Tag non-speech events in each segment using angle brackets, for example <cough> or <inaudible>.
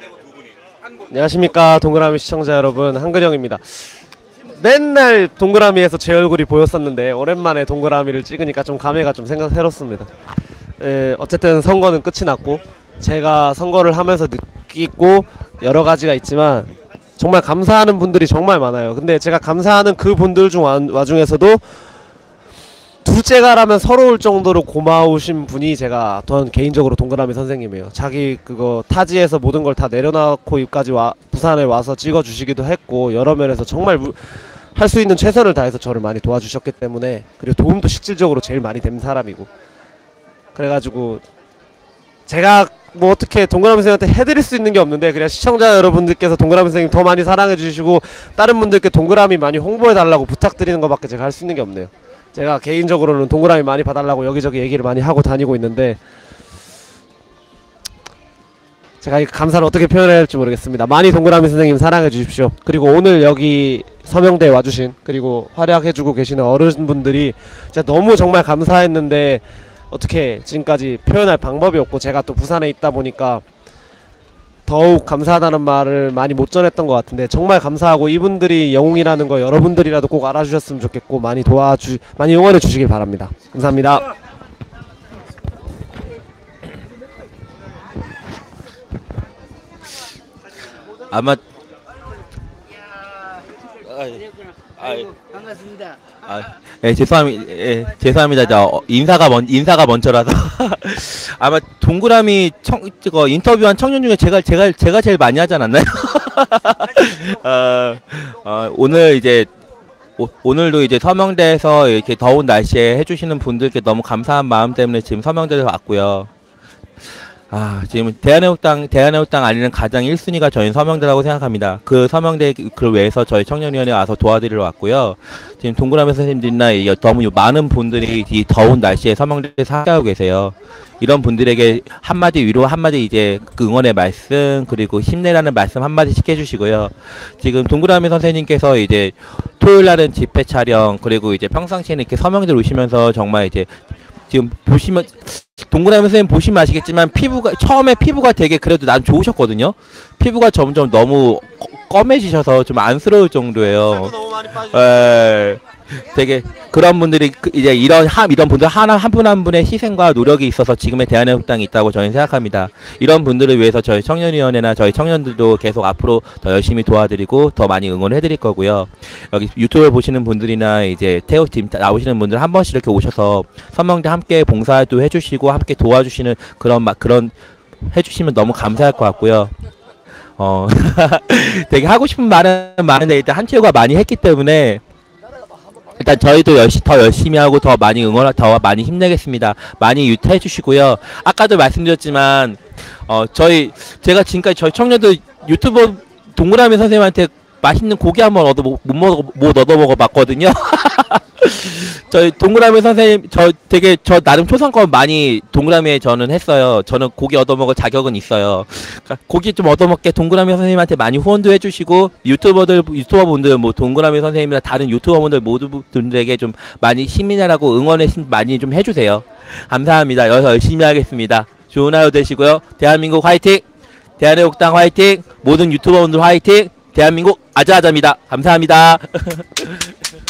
빼고 두 분이. 한분 안녕하십니까 동그라미 시청자 여러분 한근영입니다. 맨날 동그라미에서 제 얼굴이 보였었는데 오랜만에 동그라미를 찍으니까 좀 감회가 좀 생각 새롭습니다. 에, 어쨌든 선거는 끝이 났고 제가 선거를 하면서 느끼고 여러 가지가 있지만 정말 감사하는 분들이 정말 많아요. 근데 제가 감사하는 그 분들 중 와- 와중에서도 둘째가라면 서러울 정도로 고마우신 분이 제가 전 개인적으로 동그라미 선생님이에요. 자기 그거 타지에서 모든 걸 다 내려놓고 여기까지 와 부산에 와서 찍어주시기도 했고 여러 면에서 정말 할 수 있는 최선을 다해서 저를 많이 도와주셨기 때문에 그리고 도움도 실질적으로 제일 많이 된 사람이고 그래가지고 제가 뭐 어떻게 동그라미 선생님한테 해드릴 수 있는 게 없는데 그냥 시청자 여러분들께서 동그라미 선생님 더 많이 사랑해 주시고 다른 분들께 동그라미 많이 홍보해 달라고 부탁드리는 것밖에 제가 할 수 있는 게 없네요. 제가 개인적으로는 동그라미 많이 봐달라고 여기저기 얘기를 많이 하고 다니고 있는데 제가 이 감사를 어떻게 표현해야 할지 모르겠습니다. 많이 동그라미 선생님 사랑해 주십시오. 그리고 오늘 여기 서명대에 와주신 그리고 활약해 주고 계시는 어르신분들이 진짜 너무 정말 감사했는데 어떻게 지금까지 표현할 방법이 없고 제가 또 부산에 있다 보니까 더욱 감사하다는 말을 많이 못 전했던 것 같은데 정말 감사하고 이분들이 영웅이라는 거 여러분들이라도 꼭 알아주셨으면 좋겠고 많이 도와주 많이 응원해 주시길 바랍니다. 감사합니다. 아마 아이, 아이, 반갑습니다. 아, 예, 죄송합니다. 예, 죄송합니다. 저 어, 인사가 먼 인사가 먼저라서 <laughs> 아마 동그라미 청 저거 인터뷰한 청년 중에 제가 제가 제가 제일 많이 하지 않았나요? <laughs> 어, 어, 오늘 이제 오, 오늘도 이제 서명대에서 이렇게 더운 날씨에 해주시는 분들께 너무 감사한 마음 때문에 지금 서명대에 왔고요. 아, 지금 대한애국당, 대한애국당 알리는 가장 1순위가 저희 서명대라고 생각합니다. 그 서명대 그 외에서 저희 청년위원회 와서 도와드리러 왔고요. 지금 동그라미 선생님들이나 이 너무 많은 분들이 이 더운 날씨에 서명대에 사하고 계세요. 이런 분들에게 한마디 위로, 한마디 이제 그 응원의 말씀, 그리고 힘내라는 말씀 한마디씩 해주시고요. 지금 동그라미 선생님께서 이제 토요일 날은 집회 촬영, 그리고 이제 평상시에는 이렇게 서명대 오시면서 정말 이제 지금 보시면 동그라미 선생님 보시면 아시겠지만 피부가 처음에 피부가 되게 그래도 난 좋으셨거든요. 피부가 점점 너무 꺼- 검해지셔서 좀 안쓰러울 정도예요. 에, 되게 그런 분들이 그- 이제 이런 한 이런 분들 하나 한 분 한 분의 희생과 노력이 있어서 지금의 대한애국당이 있다고 저는 생각합니다. 이런 분들을 위해서 저희 청년위원회나 저희 청년들도 계속 앞으로 더 열심히 도와드리고 더 많이 응원해드릴 거고요. 여기 유튜브 보시는 분들이나 이제 태호 팀 나오시는 분들 한 번씩 이렇게 오셔서 선명대 함께 봉사활동 해주시고 함께 도와주시는 그런 막 그런 해주시면 너무 감사할 것 같고요. 어 <laughs> 되게 하고 싶은 말은 많은데 일단 한채호가 많이 했기 때문에 일단 저희도 열시, 더 열심히 하고 더 많이 응원, 더 많이 힘내겠습니다. 많이 유타해 주시고요. 아까도 말씀드렸지만, 어, 저희, 제가 지금까지 저희 청년들 유튜버 동그라미 선생님한테 맛있는 고기 한번 얻어 못 먹어 못 얻어 먹어 봤거든요. <laughs> 저희 동그라미 선생님 저 되게 저 나름 초상권 많이 동그라미에 저는 했어요. 저는 고기 얻어 먹을 자격은 있어요. 그러니까 고기 좀 얻어 먹게 동그라미 선생님한테 많이 후원도 해주시고 유튜버들 유튜버 분들 뭐 동그라미 선생님이나 다른 유튜버 분들 모두 분들에게 좀 많이 응원에 힘 많이 좀 해주세요. 감사합니다. 여기서 열심히 하겠습니다. 좋은 하루 되시고요. 대한민국 화이팅! 대한애국당 화이팅! 모든 유튜버분들 화이팅! 대한민국 아자아자입니다. 감사합니다. <laughs>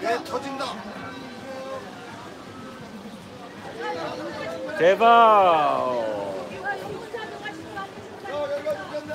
네, 터진다. 대박. 야, 여기가 죽겠네.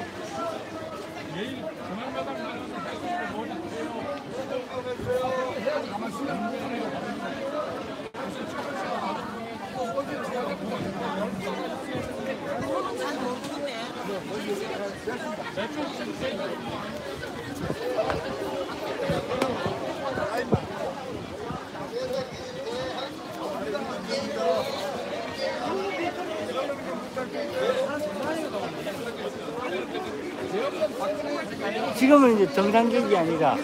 지금은 이제 정상적이 아니라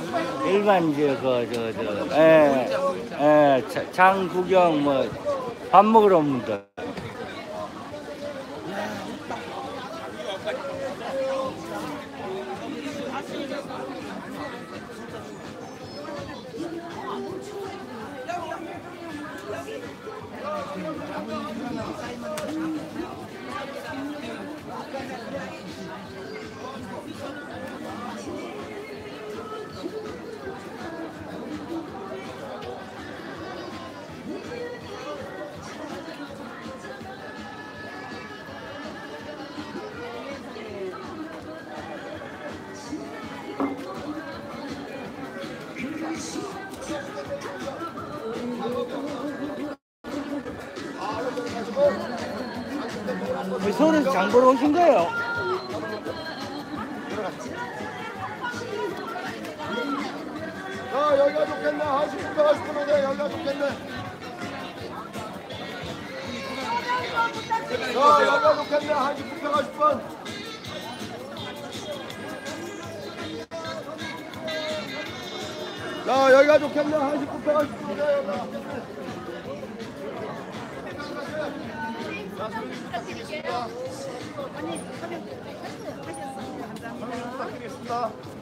일반 이제 그저저 예, 구경 뭐 밥 먹으러 온 분들. 서울에서 장 보러 오신 거예요? 자 여기가 좋겠네. 한시 980분인데 여기가 좋겠네. 자 여기가 좋겠네. 한시 980분. 자 여기가 좋겠네. 한시 980분인데 여기가. 부탁드리겠습니다. 선생님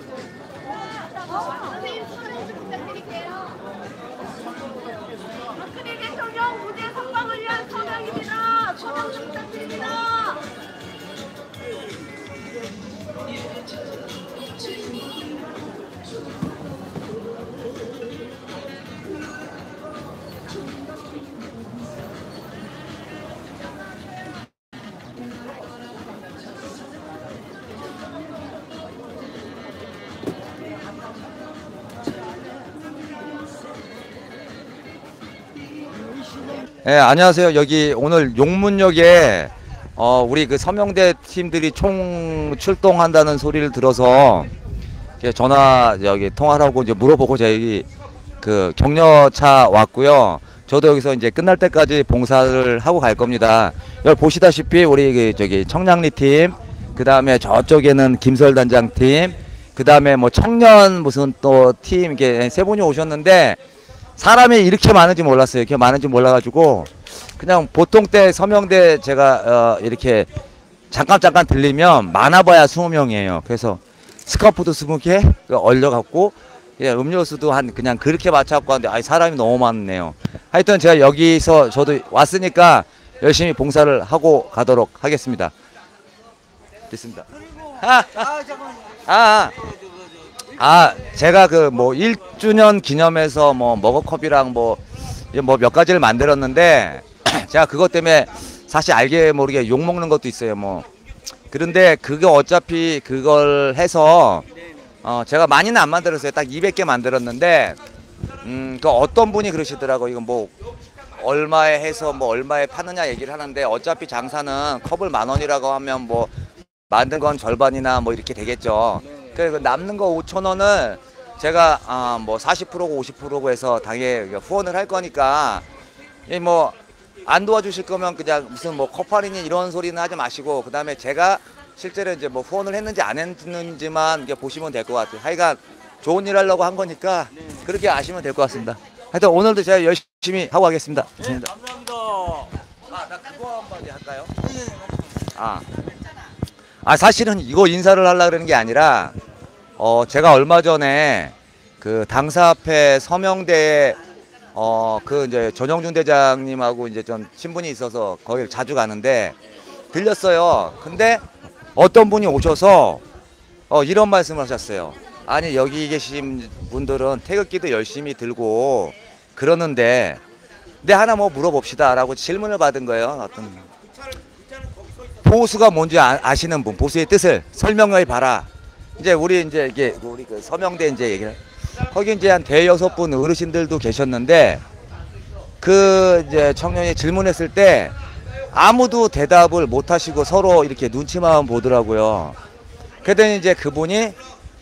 예, 안녕하세요. 여기 오늘 용문역에 어, 우리 그 서명대 팀들이 총 출동한다는 소리를 들어서 전화 여기 통화를 하고 이제 물어보고 저희 그 격려차 왔고요. 저도 여기서 이제 끝날 때까지 봉사를 하고 갈 겁니다. 여기 보시다시피 우리 그 저기 청량리 팀, 그 다음에 저쪽에는 김설 단장 팀, 그 다음에 뭐 청년 무슨 또 팀 이렇게 세 분이 오셨는데 사람이 이렇게 많은지 몰랐어요. 이렇게 많은지 몰라가지고 그냥 보통 때 서명대 제가 어 이렇게 잠깐 잠깐 들리면 많아봐야 20명이에요. 그래서 스카프도 20개 얼려갖고 예, 음료수도 한 그냥 그렇게 맞춰갖고 하는데 아이 사람이 너무 많네요. 하여튼 제가 여기서 저도 왔으니까 열심히 봉사를 하고 가도록 하겠습니다. 됐습니다. 아, 아, 아. 아, 제가 그 뭐 1주년 기념해서 뭐 머그컵이랑 뭐 뭐 몇 가지를 만들었는데 <clears throat> 제가 그것 때문에 사실 알게 모르게 욕 먹는 것도 있어요. 뭐 그런데 그게 어차피 그걸 해서 어 제가 많이는 안 만들었어요. 딱 200개 만들었는데 음그 어떤 분이 그러시더라고. 이거 뭐 얼마에 해서 뭐 얼마에 파느냐 얘기를 하는데 어차피 장사는 컵을 만 원이라고 하면 뭐 만든 건 절반이나 뭐 이렇게 되겠죠. 그래서 남는 거 5천 원을 제가 아, 뭐 40%고 50%고 해서 당에 후원을 할 거니까 이뭐안 도와주실 거면 그냥 무슨 뭐 커파리니 이런 소리는 하지 마시고 그 다음에 제가 실제로 이제 뭐 후원을 했는지 안 했는지만 이게 보시면 될 것 같아요. 하여간 좋은 일 하려고 한 거니까 그렇게 아시면 될 것 같습니다. 하여튼 오늘도 제가 열심히 하고 가겠습니다. 감사합니다. 감사합니다. 아, 나 그거 한마디 할까요? 아. 아, 사실은 이거 인사를 하려고 그러는 게 아니라 어, 제가 얼마 전에 그 당사 앞에 서명대에 어, 그 이제 전영준 대장님하고 이제 좀 친분이 있어서 거기 자주 가는데 들렸어요. 근데 어떤 분이 오셔서 어, 이런 말씀을 하셨어요. 아니, 여기 계신 분들은 태극기도 열심히 들고 그러는데 네 하나 뭐 물어봅시다라고 질문을 받은 거예요. 어떤 보수가 뭔지 아, 아시는 분, 보수의 뜻을 설명해 봐라. 이제 우리 이제 이게 우리 그 서명대 이제 얘기를 거기 이제 한 대여섯 분 어르신들도 계셨는데 그 이제 청년이 질문했을 때 아무도 대답을 못 하시고 서로 이렇게 눈치만 보더라고요. 그랬더니 이제 그분이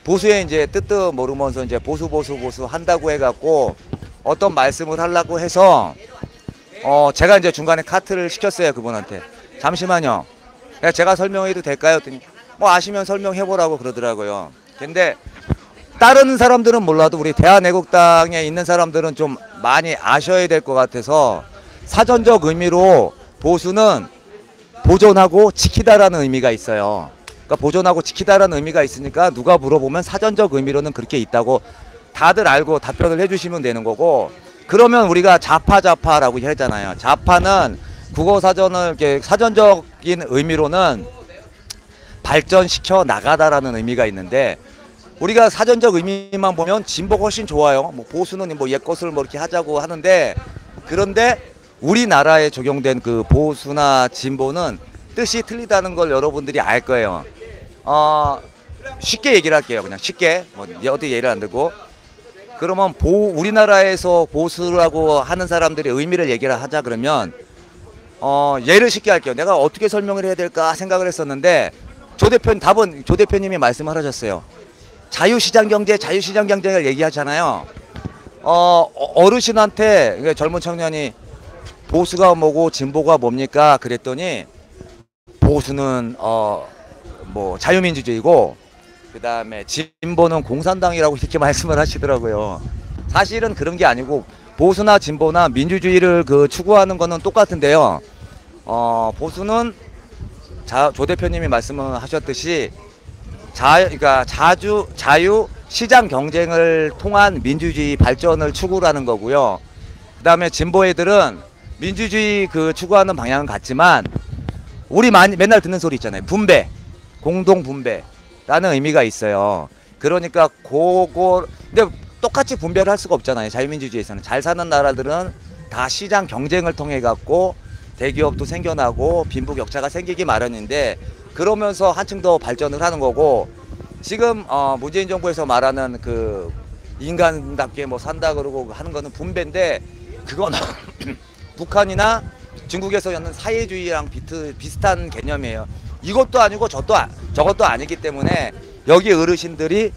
보수의 이제 뜻도 모르면서 이제 보수 보수 보수 한다고 해갖고 어떤 말씀을 하려고 해서 어 제가 이제 중간에 카트를 시켰어요 그분한테 잠시만요 야, 제가 설명해도 될까요? 뭐 아시면 설명해보라고 그러더라고요 근데 다른 사람들은 몰라도 우리 대한애국당에 있는 사람들은 좀 많이 아셔야 될 것 같아서 사전적 의미로 보수는 보존하고 지키다라는 의미가 있어요. 그러니까 보존하고 지키다라는 의미가 있으니까 누가 물어보면 사전적 의미로는 그렇게 있다고 다들 알고 답변을 해주시면 되는 거고 그러면 우리가 좌파 좌파라고 했잖아요. 좌파는 국어 사전을 이렇게 사전적인 의미로는 발전시켜 나가다라는 의미가 있는데 우리가 사전적 의미만 보면 진보가 훨씬 좋아요. 뭐 보수는 뭐 옛것을 뭐 이렇게 하자고 하는데 그런데 우리나라에 적용된 그 보수나 진보는 뜻이 틀리다는 걸 여러분들이 알 거예요. 어, 쉽게 얘기를 할게요. 그냥 쉽게 뭐 어디 예를 안 들고 그러면 보 우리나라에서 보수라고 하는 사람들의 의미를 얘기를 하자 그러면 어, 예를 쉽게 할게요. 내가 어떻게 설명을 해야 될까 생각을 했었는데 조 대표 답은 조 대표님이 말씀을 하셨어요. 자유시장 경제, 자유시장 경제를 얘기하잖아요. 어, 어르신한테 그러니까 젊은 청년이 보수가 뭐고 진보가 뭡니까? 그랬더니 보수는 어 뭐 자유민주주의고 그 다음에 진보는 공산당이라고 이렇게 <laughs> 말씀을 하시더라고요. 사실은 그런 게 아니고 보수나 진보나 민주주의를 그 추구하는 거는 똑같은데요. 어 보수는 자, 조 대표님이 말씀을 하셨듯이 자, 그러니까 자주 자유 시장 경쟁을 통한 민주주의 발전을 추구하는 거고요. 그다음에 진보 애들은 민주주의 그 추구하는 방향은 같지만 우리 많이 맨날 듣는 소리 있잖아요. 분배, 공동 분배라는 의미가 있어요. 그러니까 그거 근데 똑같이 분배를 할 수가 없잖아요. 자유민주주의에서는 잘 사는 나라들은 다 시장 경쟁을 통해 갖고 대기업도 생겨나고 빈부격차가 생기기 마련인데 그러면서 한층 더 발전을 하는 거고 지금 어, 문재인 정부에서 말하는 그 인간답게 뭐 산다 그러고 하는 거는 분배인데 그건 <clears throat> 북한이나 중국에서 하는 사회주의랑 비트, 비슷한 개념이에요. 이것도 아니고 저도 아- 저것도 아니기 때문에 여기 어르신들이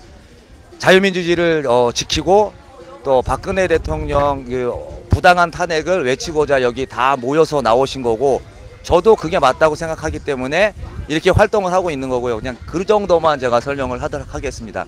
자유민주주의를 어, 지키고 또 박근혜 대통령 그 부당한 탄핵을 외치고자 여기 다 모여서 나오신 거고 저도 그게 맞다고 생각하기 때문에 이렇게 활동을 하고 있는 거고요. 그냥 그 정도만 제가 설명을 하도록 하겠습니다.